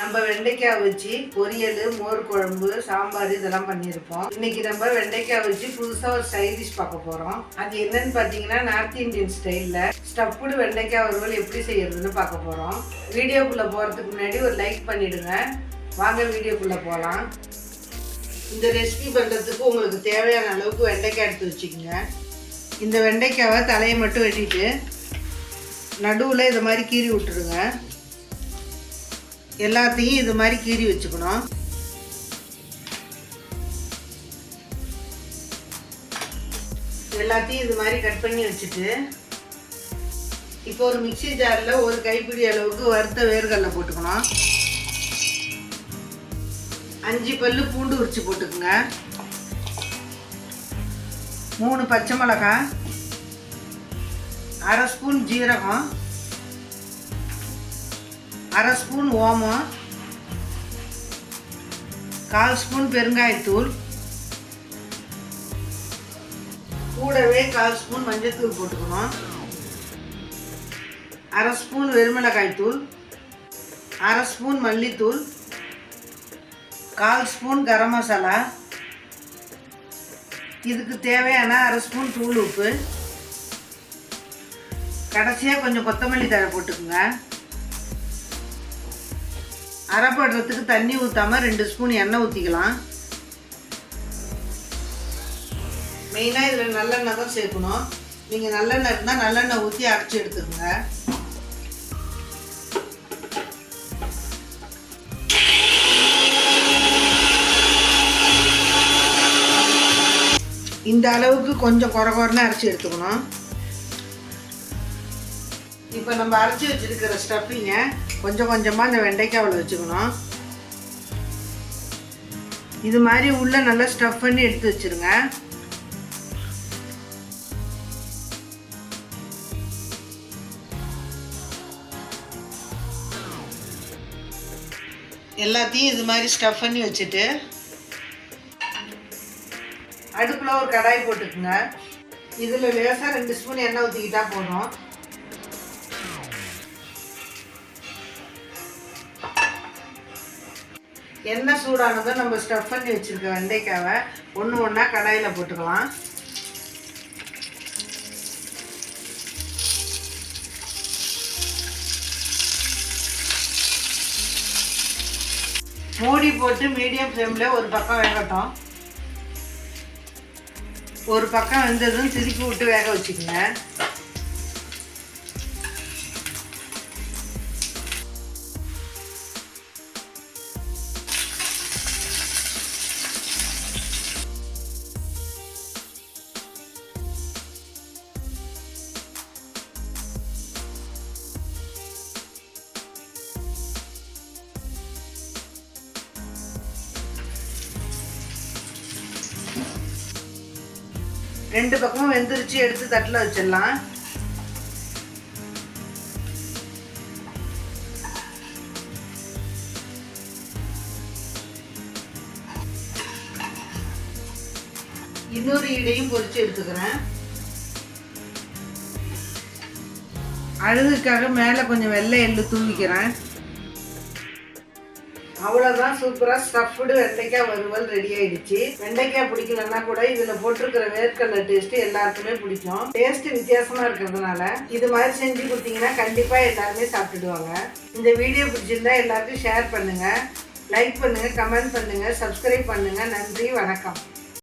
நம்ம வெண்டைக்காய் வச்சு பொரியல் மோர் குழம்பு சாம்பார் இதெல்லாம் பண்ணியிருப்போம். இன்னைக்கு நம்ம வெண்டைக்காய் வச்சு புதுசாக ஒரு சைட் டிஷ் பார்க்க போகிறோம் அது என்னன்னு பார்த்தீங்கன்னா நார்த் இந்தியன் ஸ்டைலில் ஸ்டப்புடு வெண்டைக்காய் வறுவல் எப்படி செய்யறதுன்னு பார்க்க போகிறோம் வீடியோக்குள்ளே போகிறதுக்கு முன்னாடி ஒரு லைக் பண்ணிவிடுங்க வாங்க வீடியோக்குள்ளே போகலாம் இந்த ரெசிபி பண்ணுறதுக்கு உங்களுக்கு தேவையான அளவுக்கு வெண்டைக்காய் எடுத்து வச்சுக்கோங்க. இந்த வெண்டைக்காவை தலையை மட்டும் வெட்டிட்டு நடுவில் இது மாதிரி கீறி விட்டுருங்க. எல்லாத்தையும் இது மாதிரி கீறி வச்சுக்கணும். எல்லாத்தையும் இது மாதிரி கட் பண்ணி வச்சுட்டு இப்போ ஒரு மிக்ஸி ஜாரில் ஒரு கைப்பிடி அளவுக்கு வறுத்த வேர்கடலை போட்டுக்கணும். அஞ்சு பல்லு பூண்டு உரிச்சு போட்டுக்குங்க. மூணு பச்சை மிளகாய் அரை ஸ்பூன் ஜீரகம் அரை ஸ்பூன் ஓமம் கால் ஸ்பூன் பெருங்காயத்தூள் கூடவே கால் ஸ்பூன் மஞ்சள்தூள் போட்டுக்கணும். அரை ஸ்பூன் வெறுமிளகாய் தூள் அரை ஸ்பூன் மல்லித்தூள் கால் ஸ்பூன் கரம் மசாலா. இதுக்கு தேவையான அரை ஸ்பூன் தூள் உப்பு. கடைசியாக கொஞ்சம் கொத்தமல்லி தழை போட்டுக்குங்க. அரைப்படுறதுக்கு தண்ணி ஊற்றாமல் ரெண்டு ஸ்பூன் எண்ணெய் ஊற்றிக்கலாம் மெயினாக இதில் நல்லெண்ணெய் தான் சேர்க்கணும். நீங்கள் நல்லெண்ணெய் இருந்தால் நல்லெண்ணெய் ஊற்றி அரைச்சி எடுத்துக்கோங்க. இந்த அளவுக்கு கொஞ்சம் குறை குறைன்னு அரைச்சி எடுத்துக்கணும். இப்போ நம்ம அரைச்சி வச்சிருக்கிற ஸ்டஃபிங்கை கொஞ்சம் கொஞ்சமாக இந்த வெண்டைக்காவில் வச்சுக்கணும். இது மாதிரி உள்ள நல்லா ஸ்டஃப் பண்ணி எடுத்து வச்சிருங்க. எல்லாத்தையும் இது மாதிரி ஸ்டஃப் பண்ணி வச்சுட்டு அடுப்பில் ஒரு கடாய் போட்டுக்குங்க. இதில் லேசாக ரெண்டு ஸ்பூன் எண்ணெய் ஊற்றிக்கிட்டா போதும். எண்ணெய் சூடானதோ நம்ம ஸ்டஃப் பண்ணி வச்சுருக்க வெண்டைக்காவை ஒன்று ஒன்றா கடாயில் போட்டுக்கலாம். மூடி போட்டு மீடியம் ஃப்ளேமில் ஒரு பக்கம் வேகட்டும். ஒரு பக்கம் வெந்ததும் திருப்பி விட்டு வேக வச்சுக்கோங்க. ரெண்டு பக்கமும் வெந்துருச்சு எடுத்து தட்டில் வச்சிடலாம். இன்னொரு இடையும் பொரிச்சு எடுத்துக்கிறேன். அழகுக்காக மேலே கொஞ்சம் வெள்ளை எள்ளு தூவிக்கிறேன். அவ்வளோதான் சூப்பராக ஸ்டஃப்டு வெண்டைக்காய் வறுவல் ரெடி ஆயிடுச்சு. வெண்டைக்காய் பிடிக்கலன்னா கூட இதில் போட்டிருக்கிற வேர்க்கடலை டேஸ்ட் எல்லாருக்குமே பிடிக்கும். டேஸ்ட் வித்தியாசமாக இருக்கிறதுனால இது மாதிரி செஞ்சு கொடுத்தீங்கன்னா கண்டிப்பாக எல்லாருமே சாப்பிட்டுடுவாங்க. இந்த வீடியோ பிடிச்சிருந்தா எல்லாருக்கும் ஷேர் பண்ணுங்கள் லைக் பண்ணுங்கள் கமெண்ட் பண்ணுங்கள் சப்ஸ்கிரைப் பண்ணுங்கள் நன்றி வணக்கம்.